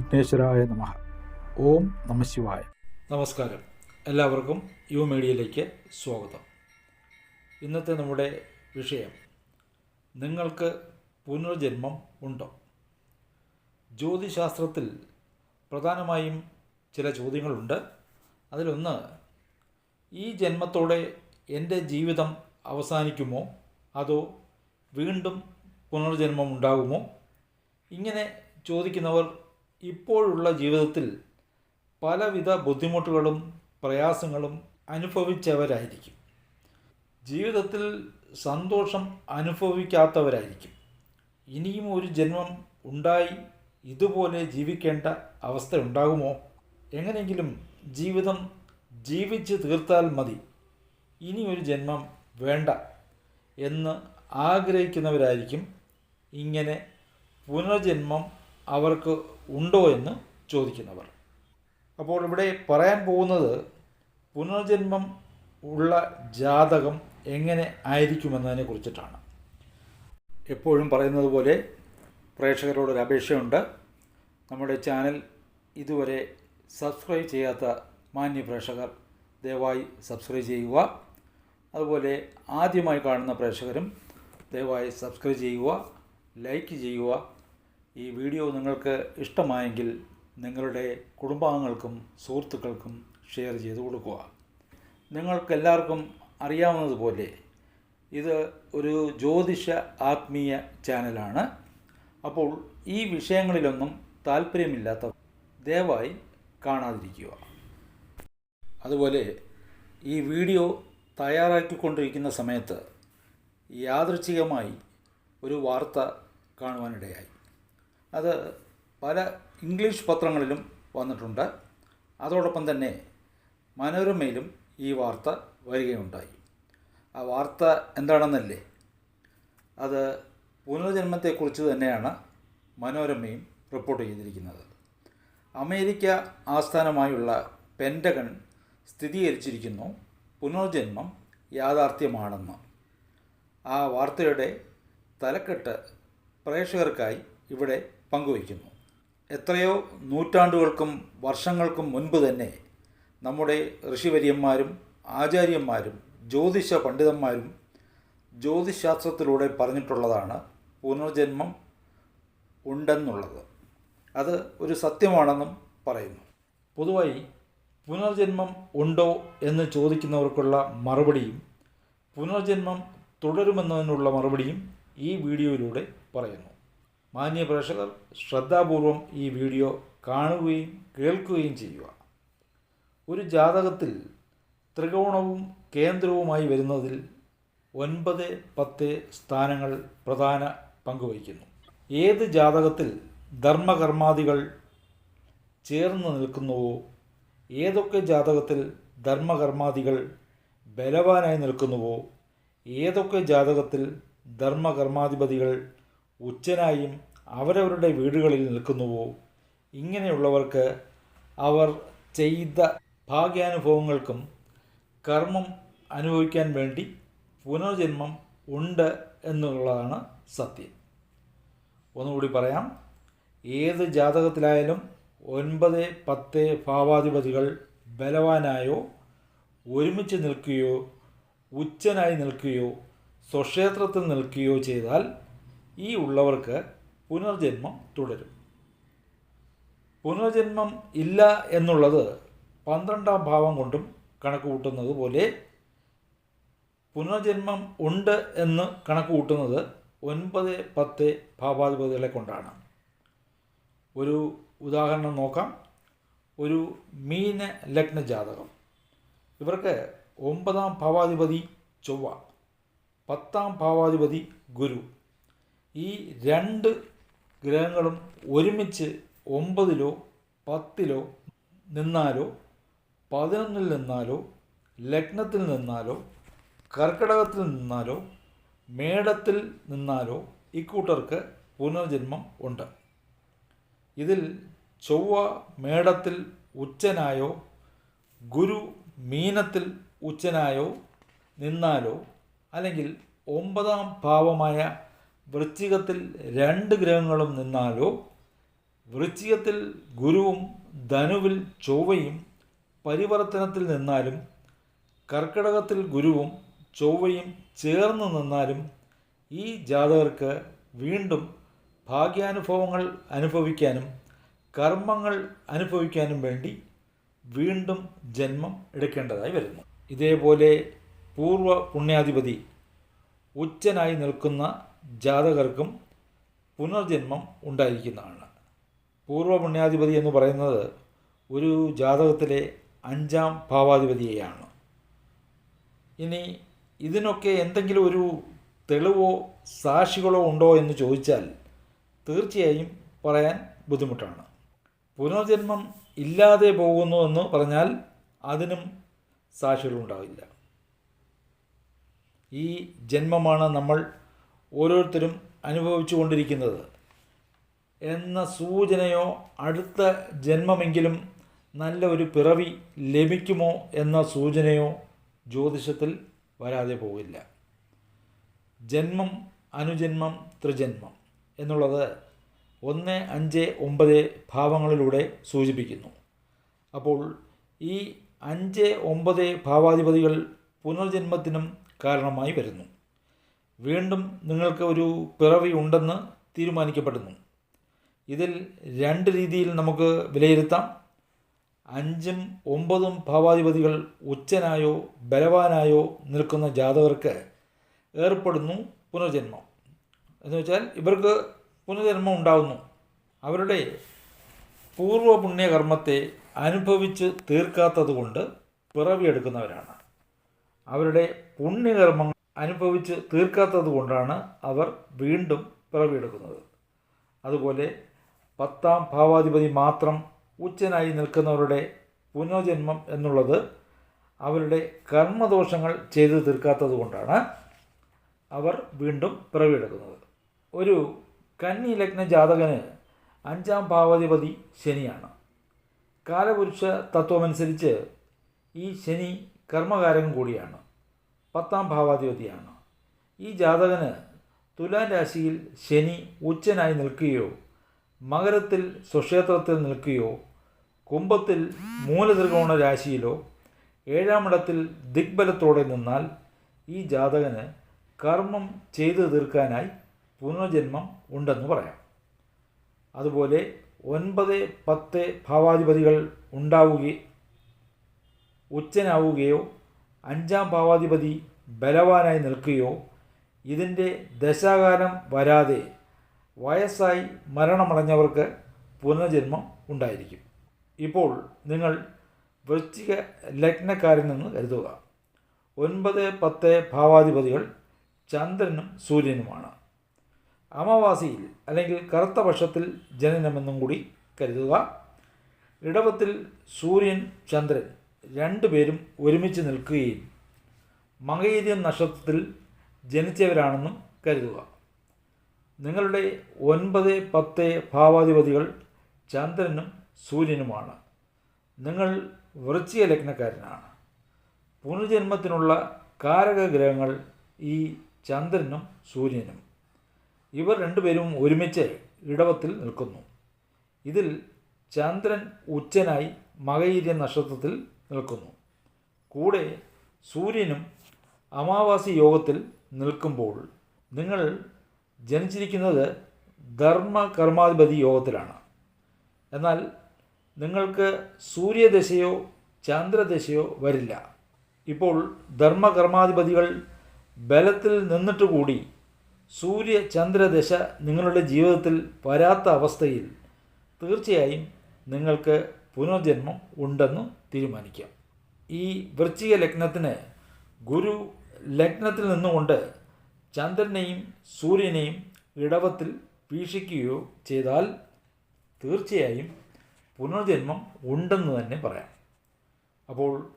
വിഘ്നേശ്വരായ നമ. ഓം നമശിവായ നമസ്കാരം. എല്ലാവർക്കും യു മീഡിയയിലേക്ക് സ്വാഗതം. ഇന്നത്തെ നമ്മുടെ വിഷയം നിങ്ങൾക്ക് പുനർജന്മം ഉണ്ടോ? ജ്യോതിശാസ്ത്രത്തിൽ പ്രധാനമായും ചില ചോദ്യങ്ങളുണ്ട്. അതിലൊന്ന് ഈ ജന്മത്തോടെ എന്റെ ജീവിതം അവസാനിക്കുമോ? അതോ വീണ്ടും പുനർജന്മം ഉണ്ടാകുമോ? ഇങ്ങനെ ചോദിക്കുന്നവർ ഇപ്പോഴുള്ള ജീവിതത്തിൽ പലവിധ ബുദ്ധിമുട്ടുകളും പ്രയാസങ്ങളും അനുഭവിച്ചവരായിരിക്കും. ജീവിതത്തിൽ സന്തോഷം അനുഭവിക്കാത്തവരായിരിക്കും. ഇനിയും ഒരു ജന്മം ഉണ്ടായി ഇതുപോലെ ജീവിക്കേണ്ട അവസ്ഥ ഉണ്ടാകുമോ? എങ്ങനെയെങ്കിലും ജീവിതം ജീവിച്ച് തീർത്താൽ മതി. ഇനിയൊരു ജന്മം വേണ്ട എന്ന് ആഗ്രഹിക്കുന്നവരായിരിക്കും. ഇങ്ങനെ പുനർജന്മം അവർക്ക് ഉണ്ടോ എന്ന് ചോദിക്കുന്നവർ. അപ്പോൾ ഇവിടെ പറയാൻ പോകുന്നത് പുനർജന്മം ഉള്ള ജാതകം എങ്ങനെ ആയിരിക്കുമെന്നതിനെ കുറിച്ചിട്ടാണ്. എപ്പോഴും പറയുന്നത് പോലെ പ്രേക്ഷകരോടൊരു അപേക്ഷയുണ്ട്. നമ്മുടെ ചാനൽ ഇതുവരെ സബ്സ്ക്രൈബ് ചെയ്യാത്ത മാന്യ പ്രേക്ഷകർ ദയവായി സബ്സ്ക്രൈബ് ചെയ്യുക. അതുപോലെ ആദ്യമായി കാണുന്ന പ്രേക്ഷകരും ദയവായി സബ്സ്ക്രൈബ് ചെയ്യുക ലൈക്ക് ചെയ്യുക ഈ വീഡിയോ നിങ്ങൾക്ക് ഇഷ്ടമായെങ്കിൽ നിങ്ങളുടെ കുടുംബാംഗങ്ങൾക്കും സുഹൃത്തുക്കൾക്കും ഷെയർ ചെയ്ത് കൊടുക്കുക. നിങ്ങൾക്കെല്ലാവർക്കും അറിയാവുന്നതുപോലെ ഇത് ഒരു ജ്യോതിഷ ആത്മീയ ചാനലാണ്. അപ്പോൾ ഈ വിഷയങ്ങളിലൊന്നും താല്പര്യമില്ലാത്ത ദയവായി കാണാതിരിക്കുക. അതുപോലെ ഈ വീഡിയോ തയ്യാറാക്കിക്കൊണ്ടിരിക്കുന്ന സമയത്ത് യാദൃച്ഛികമായി ഒരു വാർത്ത കാണുവാനിടയായി. അത് പല ഇംഗ്ലീഷ് പത്രങ്ങളിലും വന്നിട്ടുണ്ട്. അതോടൊപ്പം തന്നെ മനോരമയിലും ഈ വാർത്ത വരികയുണ്ടായി. ആ വാർത്ത എന്താണെന്നല്ലേ? അത് പുനർജന്മത്തെക്കുറിച്ച് തന്നെയാണ് മനോരമയും റിപ്പോർട്ട് ചെയ്തിരിക്കുന്നത്. അമേരിക്ക ആസ്ഥാനമായുള്ള പെന്റഗൺ സ്ഥിരീകരിച്ചിരിക്കുന്നു. പുനർജന്മം യാഥാർത്ഥ്യമാണെന്ന്. ആ വാർത്തയുടെ തലക്കെട്ട് പ്രേക്ഷകർക്കായി ഇവിടെ പങ്കുവയ്ക്കുന്നു. എത്രയോ നൂറ്റാണ്ടുകൾക്കും വർഷങ്ങൾക്കും മുൻപ് തന്നെ നമ്മുടെ ഋഷിവര്യന്മാരും ആചാര്യന്മാരും ജ്യോതിഷ പണ്ഡിതന്മാരും ജ്യോതിശാസ്ത്രത്തിലൂടെ പറഞ്ഞിട്ടുള്ളതാണ് പുനർജന്മം ഉണ്ടെന്നുള്ളത്. അത് ഒരു സത്യമാണെന്നും പറയുന്നു. പൊതുവായി പുനർജന്മം ഉണ്ടോ എന്ന് ചോദിക്കുന്നവർക്കുള്ള മറുപടിയും പുനർജന്മം തുടരുമെന്നതിനുള്ള മറുപടിയും ഈ വീഡിയോയിലൂടെ പറയുന്നു. മാന്യ പ്രേക്ഷകർ ശ്രദ്ധാപൂർവം ഈ വീഡിയോ കാണുകയും കേൾക്കുകയും ചെയ്യുക. ഒരു ജാതകത്തിൽ ത്രികോണവും കേന്ദ്രവുമായി വരുന്നതിൽ ഒൻപത് പത്ത് സ്ഥാനങ്ങൾ പ്രധാന പങ്കുവഹിക്കുന്നു ഏത് ജാതകത്തിൽ ധർമ്മകർമാദികൾ ചേർന്ന് നിൽക്കുന്നുവോ ഏതൊക്കെ ജാതകത്തിൽ ധർമ്മകർമാദികൾ ബലവാനായി നിൽക്കുന്നുവോ ഏതൊക്കെ ജാതകത്തിൽ ധർമ്മകർമാധിപതികൾ ഉച്ചനായും അവരവരുടെ വീടുകളിൽ നിൽക്കുന്നുവോ? ഇങ്ങനെയുള്ളവർക്ക് അവർ ചെയ്ത ഭാഗ്യാനുഭവങ്ങൾക്കും കർമ്മം അനുഭവിക്കാൻ വേണ്ടി പുനർജന്മം ഉണ്ട് എന്നുള്ളതാണ് സത്യം. ഒന്നുകൂടി പറയാം. ഏത് ജാതകത്തിലായാലും ഒൻപത് പത്ത് ഭാവാധിപതികൾ ബലവാനായോ ഒരുമിച്ച് നിൽക്കുകയോ ഉച്ചനായി നിൽക്കുകയോ സ്വക്ഷേത്രത്തിൽ നിൽക്കുകയോ ചെയ്താൽ ഈ ഉള്ളവർക്ക് പുനർജന്മം തുടരും. പുനർജന്മം ഇല്ല എന്നുള്ളത് പന്ത്രണ്ടാം ഭാവം കൊണ്ടും കണക്ക് കൂട്ടുന്നത് പോലെ പുനർജന്മം ഉണ്ട് എന്ന് കണക്ക് കൂട്ടുന്നത് ഒൻപത് പത്ത് ഭാവാധിപതികളെ കൊണ്ടാണ്. ഒരു ഉദാഹരണം നോക്കാം. ഒരു മീന ലഗ്ന ജാതകം. ഇവർക്ക് ഒമ്പതാം ഭാവാധിപതി ചൊവ്വ പത്താം ഭാവാധിപതി ഗുരു ഈ രണ്ട് ഗ്രഹങ്ങളും ഒരുമിച്ച് ഒമ്പതിലോ പത്തിലോ നിന്നാലോ പതിനൊന്നിൽ നിന്നാലോ ലഗ്നത്തിൽ നിന്നാലോ കർക്കിടകത്തിൽ നിന്നാലോ മേടത്തിൽ നിന്നാലോ ഇക്കൂട്ടർക്ക് പുനർജന്മം ഉണ്ട്. ഇതിൽ ചൊവ്വ മേടത്തിൽ ഉച്ചനായോ ഗുരു മീനത്തിൽ ഉച്ചനായോ നിന്നാലോ അല്ലെങ്കിൽ ഒമ്പതാം ഭാവമായ വൃശ്ചികത്തിൽ രണ്ട് ഗ്രഹങ്ങളും നിന്നാലോ വൃശ്ചികത്തിൽ ഗുരുവും ധനുവിൽ ചൊവ്വയും പരിവർത്തനത്തിൽ നിന്നാലും കർക്കിടകത്തിൽ ഗുരുവും ചൊവ്വയും ചേർന്ന് നിന്നാലും ഈ ജാതകർക്ക് വീണ്ടും ഭാഗ്യാനുഭവങ്ങൾ അനുഭവിക്കാനും കർമ്മങ്ങൾ അനുഭവിക്കാനും വേണ്ടി വീണ്ടും ജന്മം എടുക്കേണ്ടതായി വരുന്നു. ഇതേപോലെ പൂർവ പുണ്യാധിപതി ഉച്ചനായി നിൽക്കുന്ന ജാതകർക്കും പുനർജന്മം ഉണ്ടായിരിക്കുന്നതാണ്. പൂർവ പുണ്യാധിപതി എന്ന് പറയുന്നത് ഒരു ജാതകത്തിലെ അഞ്ചാം ഭാവാധിപതിയെയാണ്. ഇനി ഇതിനൊക്കെ എന്തെങ്കിലും ഒരു തെളിവോ സാക്ഷികളോ ഉണ്ടോ എന്ന് ചോദിച്ചാൽ തീർച്ചയായും പറയാൻ ബുദ്ധിമുട്ടാണ്. പുനർജന്മം ഇല്ലാതെ പോകുന്നു എന്ന് പറഞ്ഞാൽ അതിനും സാക്ഷികളുണ്ടാവില്ല. ഈ ജന്മമാണ് നമ്മൾ ഓരോരുത്തരും അനുഭവിച്ചു കൊണ്ടിരിക്കുന്നത്. എന്ന സൂചനയോ അടുത്ത ജന്മമെങ്കിലും നല്ല ഒരു പിറവി ലഭിക്കുമോ എന്ന സൂചനയോ ജ്യോതിഷത്തിൽ വരാതെ പോകില്ല. ജന്മം അനുജന്മം ത്രിജന്മം എന്നുള്ളത് ഒന്ന് അഞ്ച് ഒമ്പത് ഭാവങ്ങളിലൂടെ സൂചിപ്പിക്കുന്നു. അപ്പോൾ ഈ അഞ്ച് ഒമ്പത് ഭാവാധിപതികൾ പുനർജന്മത്തിനും കാരണമായി വരുന്നു. വീണ്ടും നിങ്ങൾക്ക് ഒരു പിറവി ഉണ്ടെന്ന് തീരുമാനിക്കപ്പെടുന്നു. ഇതിൽ രണ്ട് രീതിയിൽ നമുക്ക് വിലയിരുത്താം. അഞ്ചും ഒമ്പതും ഭാവാധിപതികൾ ഉച്ചനായോ ബലവാനായോ നിൽക്കുന്ന ജാതകർക്ക് ഏർപ്പെടുന്നു പുനർജന്മം. എന്ന് വെച്ചാൽ ഇവർക്ക് പുനർജന്മം ഉണ്ടാകുന്നു അവരുടെ പൂർവ പുണ്യകർമ്മത്തെ അനുഭവിച്ച് തീർക്കാത്തതുകൊണ്ട് പിറവിയെടുക്കുന്നവരാണ് അവരുടെ പുണ്യകർമ്മങ്ങൾ അനുഭവിച്ച് തീർക്കാത്തത് കൊണ്ടാണ് അവർ വീണ്ടും പിറവിയെടുക്കുന്നത്. അതുപോലെ പത്താം ഭാവാധിപതി മാത്രം ഉച്ചനായി നിൽക്കുന്നവരുടെ പുനർജന്മം എന്നുള്ളത് അവരുടെ കർമ്മദോഷങ്ങൾ ചെയ്തു തീർക്കാത്തത് കൊണ്ടാണ് അവർ വീണ്ടും പിറവിയെടുക്കുന്നത്. ഒരു കന്നി ലഗ്ന ജാതകന് അഞ്ചാം ഭാവാധിപതി ശനിയാണ്. കാലപുരുഷ തത്വമനുസരിച്ച് ഈ ശനി കർമ്മകാരകം കൂടിയാണ്. പത്താം ഭാവാധിപതിയാണ്. ഈ ജാതകന് തുലാം രാശിയിൽ ശനി ഉച്ചനായി നിൽക്കുകയോ മകരത്തിൽ സ്വക്ഷേത്രത്തിൽ നിൽക്കുകയോ കുംഭത്തിൽ മൂലത്രികോണ രാശിയിലോ ഏഴാമിടത്തിൽ ദിഗ്ബലത്തോടെ നിന്നാൽ ഈ ജാതകന് കർമ്മം ചെയ്തു തീർക്കാനായി പുനർജന്മം ഉണ്ടെന്ന് പറയാം. അതുപോലെ ഒൻപത് പത്ത് ഭാവാധിപതികൾ ഉണ്ടാവുകയും ഉച്ചനാവുകയോ അഞ്ചാം ഭാവാധിപതി ബലവാനായി നിൽക്കുകയോ ഇതിന്റെ ദശാകാലം വരാതെ വയസ്സായി മരണമടഞ്ഞവർക്ക് പുനർജന്മം ഉണ്ടായിരിക്കും. ഇപ്പോൾ നിങ്ങൾ വൃശ്ചിക ലഗ്നക്കാരിൽ നിന്ന് കരുതുക. ഒൻപത് പത്ത് ഭാവാധിപതികൾ ചന്ദ്രനും സൂര്യനുമാണ്. അമാവാസിയിൽ അല്ലെങ്കിൽ കറുത്ത പക്ഷത്തിൽ ജനനമെന്നും കൂടി കരുതുക. ഇടവത്തിൽ സൂര്യൻ ചന്ദ്രൻ രണ്ടുപേരും ഒരുമിച്ച് നിൽക്കുകയും മകയിര്യം നക്ഷത്രത്തിൽ ജനിച്ചവരാണെന്നും കരുതുക. നിങ്ങളുടെ ഒൻപത് പത്ത് ഭാവാധിപതികൾ ചന്ദ്രനും സൂര്യനുമാണ്. നിങ്ങൾ വൃശ്ചിക ലഗ്നക്കാരനാണ്. പുനർജന്മത്തിനുള്ള കാരക ഗ്രഹങ്ങൾ ഈ ചന്ദ്രനും സൂര്യനും. ഇവർ രണ്ടുപേരും ഒരുമിച്ച് ഇടവത്തിൽ നിൽക്കുന്നു. ഇതിൽ ചന്ദ്രൻ ഉച്ചനായി മകയിര്യ നക്ഷത്രത്തിൽ നിൽക്കുന്നു. കൂടെ സൂര്യനും അമാവാസി യോഗത്തിൽ നിൽക്കുമ്പോൾ നിങ്ങൾ ജനിച്ചിരിക്കുന്നത് ധർമ്മ കർമാധിപതി യോഗത്തിലാണ്. എന്നാൽ നിങ്ങൾക്ക് സൂര്യദശയോ ചന്ദ്രദശയോ വരില്ല. ഇപ്പോൾ ധർമ്മകർമാധിപതികൾ ബലത്തിൽ നിന്നിട്ട് കൂടി സൂര്യ ചന്ദ്രദശ നിങ്ങളുടെ ജീവിതത്തിൽ വരാത്ത അവസ്ഥയിൽ തീർച്ചയായും നിങ്ങൾക്ക് പുനർജന്മം ഉണ്ടെന്ന് തീരുമാനിക്കാം. ഈ വൃശ്ചിക ലഗ്നത്തിന് ഗുരു ലഗ്നത്തിൽ നിന്നുകൊണ്ട് ചന്ദ്രനെയും സൂര്യനെയും ഇടവത്തിൽ വീക്ഷിക്കുകയോ ചെയ്താൽ തീർച്ചയായും പുനർജന്മം ഉണ്ടെന്ന് തന്നെ പറയാം. അപ്പോൾ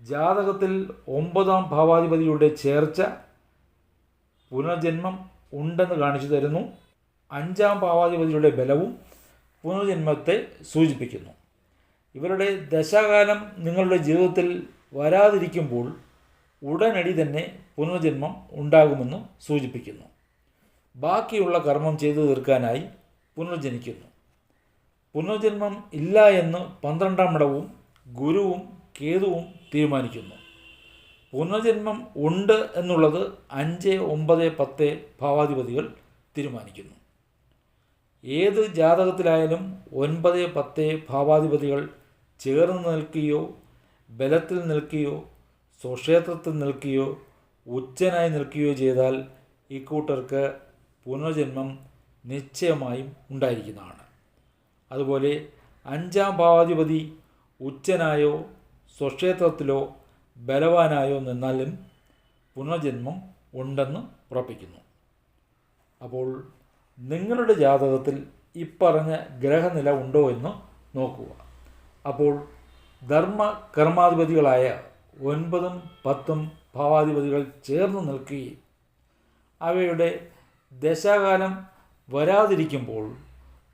ജാതകത്തിൽ ഒമ്പതാം ഭാവാധിപതിയുടെ ചേർച്ച പുനർജന്മം ഉണ്ടെന്ന് കാണിച്ചു തരുന്നു. അഞ്ചാം ഭാവാധിപതിയുടെ ബലവും പുനർജന്മത്തെ സൂചിപ്പിക്കുന്നു. ഇവരുടെ ദശാകാലം നിങ്ങളുടെ ജീവിതത്തിൽ വരാതിരിക്കുമ്പോൾ ഉടനടി തന്നെ പുനർജന്മം ഉണ്ടാകുമെന്ന് സൂചിപ്പിക്കുന്നു. ബാക്കിയുള്ള കർമ്മം ചെയ്തു തീർക്കാനായി പുനർജനിക്കുന്നു. പുനർജന്മം ഇല്ല എന്ന് പന്ത്രണ്ടാം ഇടവും ഗുരുവും കേതുവും തീരുമാനിക്കുന്നു. പുനർജന്മം ഉണ്ട് എന്നുള്ളത് അഞ്ച് ഒമ്പത് പത്ത് ഭാവാധിപതികൾ തീരുമാനിക്കുന്നു. ഏത് ജാതകത്തിലായാലും ഒൻപത് പത്ത് ഭാവാധിപതികൾ ചേർന്ന് നിൽക്കുകയോ ബലത്തിൽ നിൽക്കുകയോ സ്വക്ഷേത്രത്തിൽ നിൽക്കുകയോ ഉച്ചനായി നിൽക്കുകയോ ചെയ്താൽ ഇക്കൂട്ടർക്ക് പുനർജന്മം നിശ്ചയമായും ഉണ്ടായിരിക്കുന്നതാണ്. അതുപോലെ അഞ്ചാം ഭാവാധിപതി ഉച്ചനായോ സ്വക്ഷേത്രത്തിലോ ബലവാനായോ നിന്നാലും പുനർജന്മം ഉണ്ടെന്ന് ഉറപ്പിക്കുന്നു. അപ്പോൾ നിങ്ങളുടെ ജാതകത്തിൽ ഇപ്പറഞ്ഞ ഗ്രഹനില ഉണ്ടോ എന്ന് നോക്കുക. അപ്പോൾ ധർമ്മ കർമാധിപതികളായ ഒൻപതും പത്തും ഭാവാധിപതികൾ ചേർന്ന് നിൽക്കുകയും അവയുടെ ദശാകാലം വരാതിരിക്കുമ്പോൾ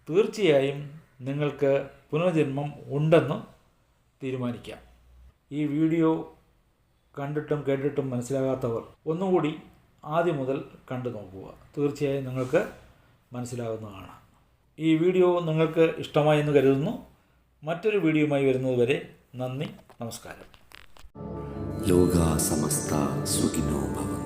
തീർച്ചയായും നിങ്ങൾക്ക് പുനർജന്മം ഉണ്ടെന്ന് തീരുമാനിക്കാം. ഈ വീഡിയോ കണ്ടിട്ടും കേട്ടിട്ടും മനസ്സിലാകാത്തവർ ഒന്നുകൂടി ആദ്യം മുതൽ കണ്ടു നോക്കുക. തീർച്ചയായും നിങ്ങൾക്ക് മനസ്സിലാകുന്നതാണ്. ഈ വീഡിയോ നിങ്ങൾക്ക് ഇഷ്ടമായി എന്ന് കരുതുന്നു. മറ്റൊരു വീഡിയോയുമായി വരുന്നതുവരെ നന്ദി നമസ്കാരം. ലോക സമസ്ത സുഖിനോ ഭവന്തു